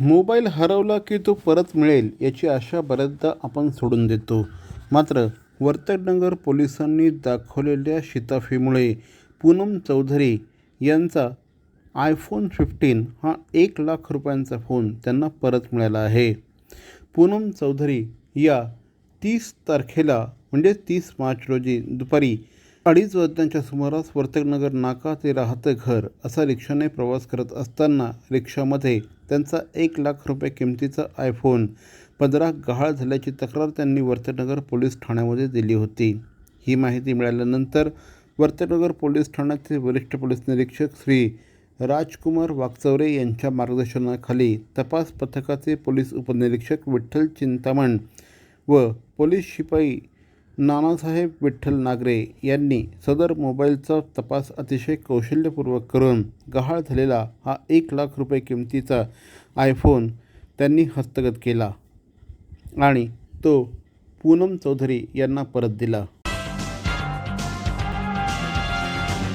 Mobile हरवला की तो परत मिळेल याची आशा बऱ्याचदा आपण सोडून देतो. मात्र वर्तकनगर पोलिसांनी दाखवलेल्या शिताफीमुळे पूनम चौधरी यांचा आयफोन फिफ्टीन हा एक लाख रुपयांचा फोन त्यांना परत मिळाला आहे. पूनम चौधरी या तीस तारखेला म्हणजे तीस मार्च रोजी दुपारी अडीच वाजतांच्या सुमारास वर्तकनगर नाका ते राहतं घर असा रिक्षाने प्रवास करत असताना रिक्षामध्ये त्यांचा एक लाख रुपये किमतीचा आयफोन पदरा गहाळ झाल्याची तक्रार त्यांनी वर्तकनगर पोलीस ठाण्यामध्ये दिली होती. ही माहिती मिळाल्यानंतर वर्तकनगर पोलीस ठाण्याचे वरिष्ठ पोलीस निरीक्षक श्री राजकुमार वागचौरे यांच्या मार्गदर्शनाखाली तपास पथकाचे पोलीस उपनिरीक्षक विठ्ठल चिंतामण व पोलीस शिपाई नानासाहेब विठ्ठल नागरे यांनी सदर मोबाईलचा तपास अतिशय कौशल्यपूर्वक करून गहाळ झालेला हा एक लाख रुपये किमतीचा आयफोन त्यांनी हस्तगत केला आणि तो पूनम चौधरी यांना परत दिला.